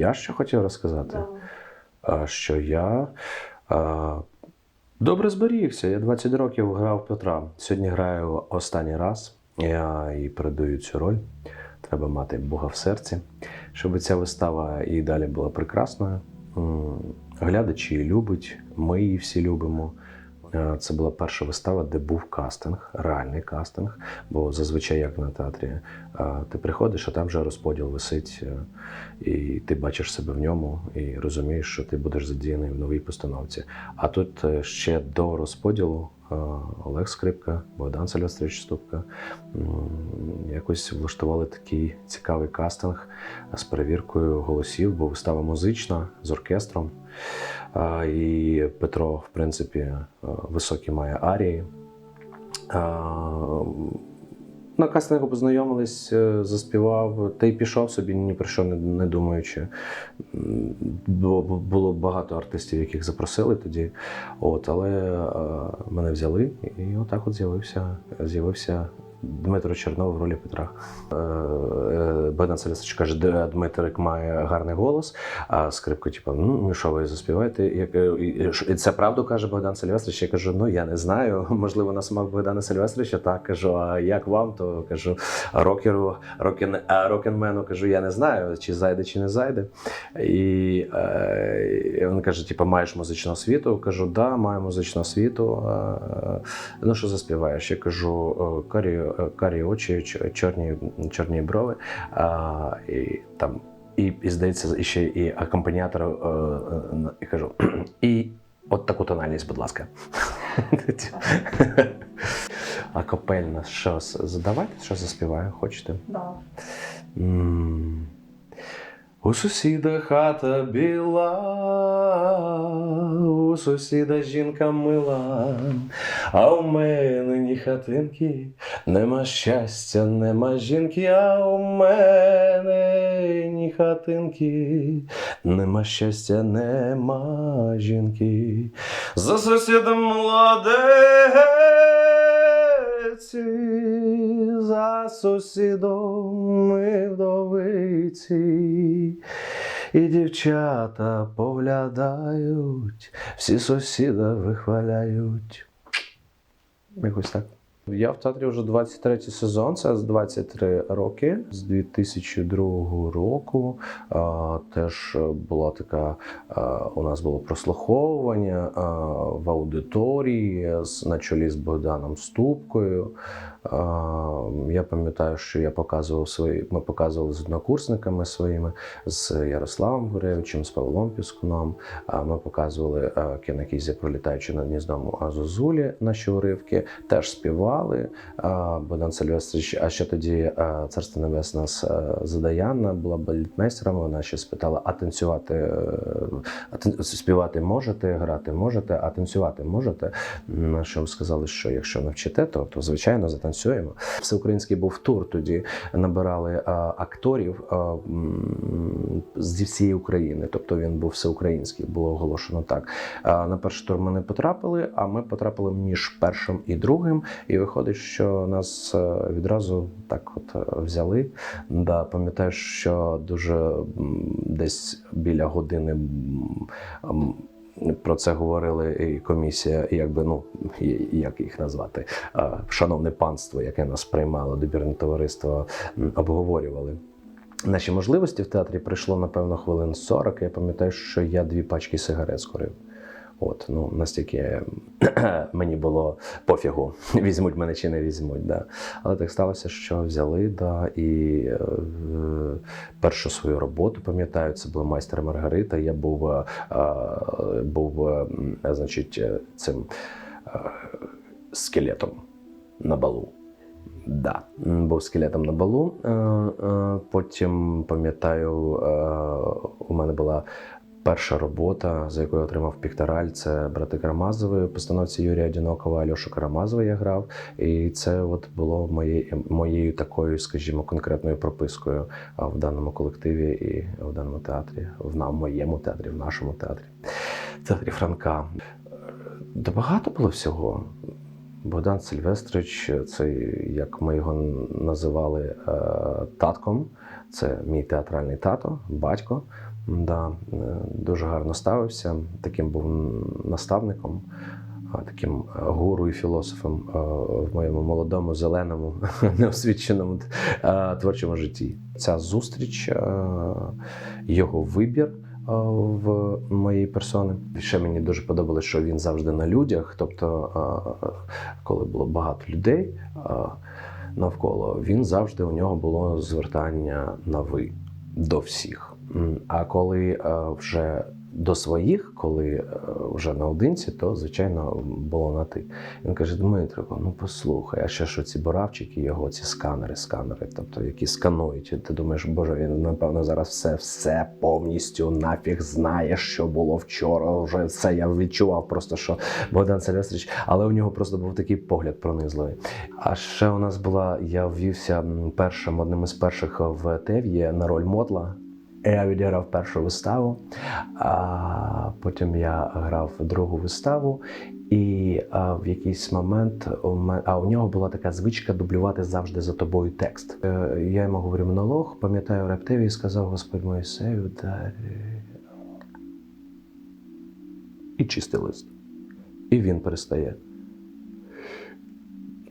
я що хотів розказати? Да. Що я а, добре зберігся. Я 20 років грав Петра. Сьогодні граю останній раз. Я і передаю цю роль. Треба мати Бога в серці, щоб ця вистава і далі була прекрасною. Глядачі її любить, ми її всі любимо. Е, Це була перша вистава, де був кастинг, реальний кастинг. Бо зазвичай, як на театрі, е, ти приходиш, а там вже розподіл висить, е, і ти бачиш себе в ньому і розумієш, що ти будеш задіяний в новій постановці. А тут ще до розподілу Олег Скрипка, Богдан Сильвестрович Ступка якось влаштували такий цікавий кастинг з перевіркою голосів, бо вистава музична з оркестром. І Петро, в принципі, е, високі має арії. На кастингу познайомились, е, заспівав, та й пішов собі, ні про що не, думаючи. Бо було багато артистів, яких запросили тоді. От, але е, мене взяли, і отак от з'явився, з'явився Дмитро Чернов в ролі Петра. Е, е, Богдан Селесович каже, Дмитрик має гарний голос, а скрипка, типу, ну ну, що ви заспіваєте? Е, і- це правду каже Богдан Сильвестрович. Я кажу, ну я не знаю. Можливо, на самого Богдана Сильвестровича так кажу. А як вам, то кажу рокеру, рокен, рокенмену кажу, я не знаю, чи зайде, чи не зайде. І, і він каже: типу, маєш музичну освіту? Кажу, да, маю музичну освіту. Ну що заспіваєш? Я кажу, «Е, карі, карі очі, чорні, чорні брови. А, і там. І, і здається, ще і акомпаніатор, е, е, і кажу, і от таку тональність, будь ласка. А капельна що задавайте, що заспіваю, хочете? Да. У сусіда хата біла, у сусіда жінка мила, а у мене ні хатинки, нема щастя, нема жінки, а у мене ні хатинки, нема щастя, нема жінки. За сусідом молодеці, за сусідом ми вдовиці, і дівчата поглядають, всі сусіда вихваляють. Якось так. Я в театрі вже 23 сезон, це з 23 роки. З 2002 року а, теж була така. а, у нас було прослуховування а, в аудиторії з, на чолі з Богданом Ступкою. Я пам'ятаю, що я показував свої. Ми показували з однокурсниками своїми, з Ярославом Гуревичем, з Павлом Піскуном. Ми показували а, кінокізя, пролітаючи над гніздом а, Зозулі наші уривки, теж співали. Богдан Сильвестрович, а ще тоді Царство Небесне а, Задаяна була балетмейстером. Вона ще спитала: а танцювати, е, співати можете, грати можете, а танцювати можете. Що сказали, що якщо навчите, то, то звичайно затанцюємо. Всеукраїнський був тур. Тоді набирали а, акторів а, зі всієї України. Тобто він був всеукраїнський, було оголошено так. А, на перший тур ми не потрапили, а ми потрапили між першим і другим. І виходить, що нас е, відразу так от е, взяли. Да, пам'ятаю, що дуже десь біля години. Про це говорили і комісія, якби ну як їх назвати, шановне панство, яке нас приймало, добірне товариство, обговорювали. Наші можливості в театрі прийшло, напевно, хвилин 40. Я пам'ятаю, що я дві пачки сигарет скорив. От, ну настільки мені було пофігу, візьмуть мене чи не візьмуть. Да. Але так сталося, що взяли, да, і е, першу свою роботу, пам'ятаю, це була майстер Маргарита. Я був, е, е, був е, значить, е, цим е, скелетом на балу. Да, був скелетом на балу. Е, Потім пам'ятаю, у мене була перша робота, за якою отримав піктораль. Це брати Карамазови. Постановці Юрія Одінокова Альошу Карамазова я грав. І це от було моєю, моєю такою, скажімо, конкретною пропискою в даному колективі і в даному театрі, в на- моєму театрі, в нашому театрі, в театрі Франка. Та багато було всього. Богдан Сильвестрович, це як ми його називали е, татком. Це мій театральний тато, батько. Да, е, дуже гарно ставився. Таким був наставником, таким е, гуру і філософом е, в моєму молодому, зеленому, неосвіченому творчому житті. Ця зустріч, його вибір в моїй персони. Ще мені дуже подобалось, що він завжди на людях. Тобто, коли було багато людей навколо, він завжди у нього було звертання на ви до всіх. А коли е, вже до своїх, коли е, вже наодинці, то звичайно було на ти. Він каже: Дмитрико, ну послухай, а ще що ці боравчики, його ці сканери, сканери, тобто які сканують. Ти думаєш, боже, він напевно зараз все, все повністю нафіг знає, що було вчора. Вже все я відчував просто, що Богдан Сильвестрович, але у нього просто був такий погляд пронизливий. А ще у нас була, я ввівся першим, одним із перших в Тев'є на роль Модла. Я відіграв першу виставу, а потім я грав другу виставу, і а, в якийсь момент а у нього була така звичка дублювати завжди за тобою текст. Е, Я йому говорю монолог, пам'ятаю рептиві і сказав Господь Моїсею, дари. І чистий лист. І він перестає.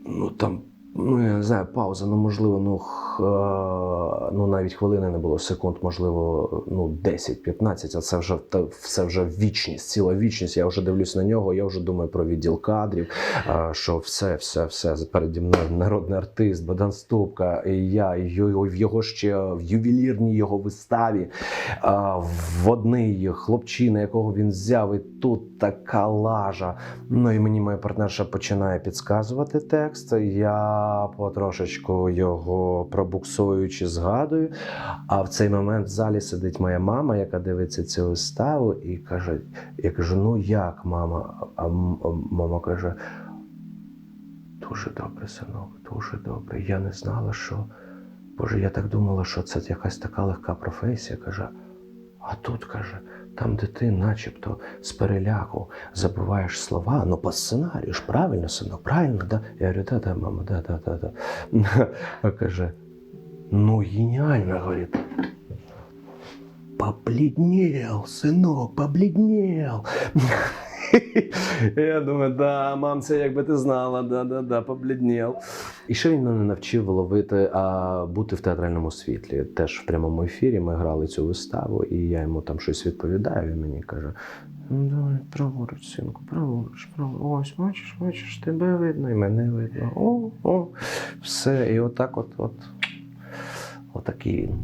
Ну там, ну я не знаю, пауза, ну можливо, ну, е, ну навіть хвилини не було, секунд, можливо, ну 10-15, а це вже та, все вже вічність, ціла вічність. Я вже дивлюсь на нього, я вже думаю про відділ кадрів, е, що все, все, все переді мною народний артист, Богдан Ступка, і я, і в його ще в ювелірній його виставі. А, в одній хлопчина, якого він взяв, і тут така лажа. Ну і мені моя партнерша починає підказувати текст. Я потрошечку його пробуксуючи згадую. А в цей момент в залі сидить моя мама, яка дивиться цю виставу, і каже: я кажу: ну як, мама? А мама каже. Дуже добре, синок, дуже добре. Я не знала, що. Боже, я так думала, що це якась така легка професія. Каже, а тут каже, там де ти начебто з переляку забуваєш слова, ну по сценарію ж правильно, синок, правильно, да? Я говорю, да, да, мама, да, да, да, да. А каже, ну геніально, говорить. Побледнел, синок, побледнел. Я думаю, да, мамця, якби ти знала, да, да, да, побліднів. І ще він мене навчив ловити, а бути в театральному світлі. Теж в прямому ефірі ми грали цю виставу, і я йому там щось відповідаю. Він мені каже: ну давай, праворуч, синку, праворуч, праворуч. Ось, бачиш, бачиш, тебе видно, і мене видно. О, о, все. І отак, от, от, отакий він.